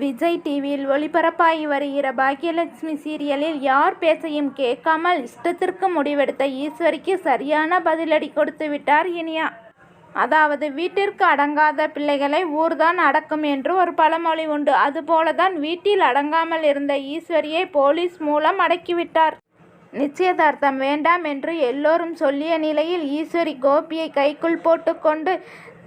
விஜய் டிவியில் ஒளிபரப்பாகி வருகிற பாக்கியலட்சுமி சீரியலில் யார் பேச்சையும் கேட்காமல் இஷ்டத்திற்கு முடிவெடுத்த ஈஸ்வரிக்கு சரியான பதிலடி கொடுத்து விட்டார் இனியா. அதாவது வீட்டிற்கு அடங்காத பிள்ளைகளை ஊர்தான் அடக்கும் என்று ஒரு பழமொழி உண்டு. அதுபோலதான் வீட்டில் அடங்காமல் இருந்த ஈஸ்வரியை போலீஸ் மூலம் அடக்கிவிட்டார் நிச்சயதார்த்தம் வேண்டாம் என்று எல்லோரும் சொல்லிய நிலையில் ஈஸ்வரி கோபியை கைக்குள் போட்டுக்கொண்டு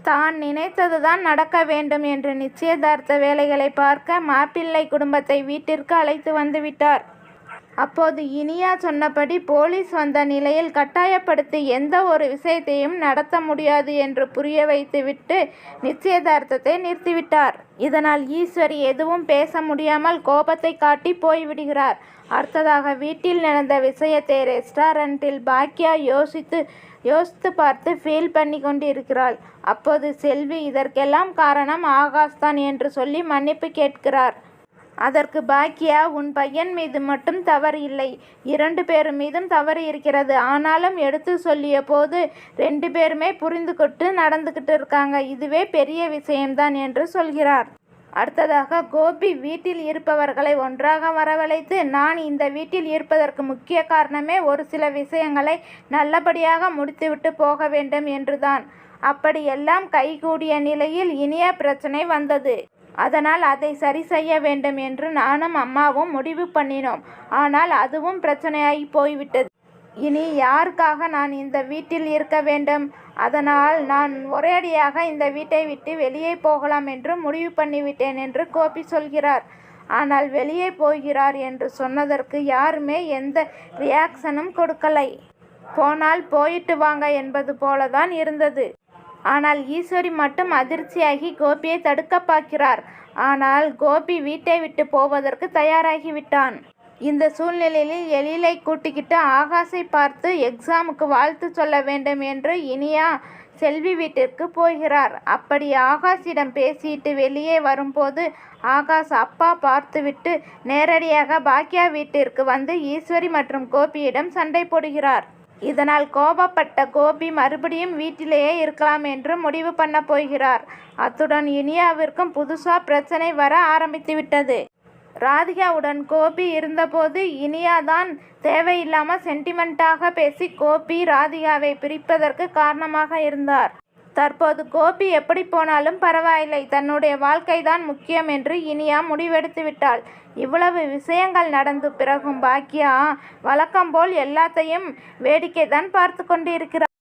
தான் நினைத்ததுதான் நடக்க வேண்டும் என்று நிச்சயதார்த்த வேலைகளை பார்க்க மாப்பிள்ளை குடும்பத்தை வீட்டிற்கு அழைத்து வந்துவிட்டார் அப்போது இனியா சொன்னபடி போலீஸ் வந்த நிலையில் கட்டாயப்படுத்தி எந்த ஒரு விஷயத்தையும் நடத்த முடியாது என்று புரிய வைத்துவிட்டு நிச்சயதார்த்தத்தை நிறுத்திவிட்டார். இதனால் ஈஸ்வரி எதுவும் பேச முடியாமல் கோபத்தை காட்டி போய்விடுகிறார். அடுத்ததாக வீட்டில் நடந்த விஷயத்தை ரெஸ்டாரண்டில் பாக்கியா யோசித்து யோசித்து பார்த்து ஃபீல் பண்ணி கொண்டிருக்கிறாள் அப்போது செல்வி இதற்கெல்லாம் காரணம் ஆகாஷ் தான் என்று சொல்லி மன்னிப்பு கேட்கிறார். அதற்கு பாக்கியா உன் பையன் மீது மட்டும் தவறு இல்லை. இரண்டு பேர் மீதும் தவறு இருக்கிறது. ஆனாலும் எடுத்து சொல்லிய போது ரெண்டு பேருமே புரிந்து கொண்டு நடந்துக்கிட்டு இருக்காங்க. இதுவே பெரிய விஷயம்தான் என்று சொல்கிறார். அடுத்ததாக கோபி வீட்டில் இருப்பவர்களை ஒன்றாக வரவழைத்து நான் இந்த வீட்டில் இருப்பதற்கு முக்கிய காரணமே ஒரு சில விஷயங்களை நல்லபடியாக முடித்துவிட்டு போக வேண்டும் என்றுதான். அப்படியெல்லாம் கைகூடிய நிலையில் இனிய பிரச்சனை வந்தது. அதனால் அதை சரி செய்ய வேண்டும் என்று நானும் அம்மாவும் முடிவு பண்ணினோம். ஆனால் அதுவும் பிரச்சனையாகி போய்விட்டது. இனி யாருக்காக நான் இந்த வீட்டில் இருக்க வேண்டும்? அதனால் நான் ஒரேடியாக இந்த வீட்டை விட்டு வெளியே போகலாம் என்று முடிவு பண்ணிவிட்டேன் என்று கோபி சொல்கிறார். ஆனால் வெளியே போகிறார் என்று சொன்னதற்கு யாருமே எந்த ரியாக்ஷனும் கொடுக்கலை. போனால் போயிட்டு வாங்க என்பது போலதான் இருந்தது. ஆனால் ஈஸ்வரி மட்டும் அதிர்ச்சியாகி கோபியை தடுக்க பார்க்கிறார். ஆனால் கோபி வீட்டை விட்டு போவதற்கு தயாராகிவிட்டான் இந்த சூழ்நிலையில் எழிலை கூட்டிக்கிட்டு ஆகாஷை பார்த்து எக்ஸாமுக்கு வாழ்த்து சொல்ல வேண்டும் என்று இனியா செல்வி வீட்டிற்கு போகிறார். அப்படி ஆகாஷிடம் பேசிட்டு வெளியே வரும்போது ஆகாஷ் அப்பா பார்த்துவிட்டு நேரடியாக பாக்யா வீட்டிற்கு வந்து ஈஸ்வரி மற்றும் கோபியிடம் சண்டை போடுகிறார். இதனால் கோபப்பட்ட கோபி மறுபடியும் வீட்டிலேயே இருக்கலாம் என்று முடிவு பண்ண போகிறார். அத்துடன் இனியாவிற்கும் புதுசா பிரச்சனை வர ஆரம்பித்துவிட்டது ராதிகாவுடன் கோபி இருந்தபோது இனியா தான் தேவையில்லாமல் சென்டிமெண்ட்டாக பேசி கோபி ராதிகாவை பிரிப்பதற்கு காரணமாக இருந்தார். தற்போது கோபி எப்படி போனாலும் பரவாயில்லை. தன்னுடைய வாழ்க்கை தான் முக்கியம் என்று இனியா முடிவெடுத்து விட்டாள். இவ்வளவு விஷயங்கள் நடந்து பிறகும் பாக்கியா வழக்கம் போல் எல்லாத்தையும் வேடிக்கை தான் பார்த்து கொண்டிருக்கிறார்.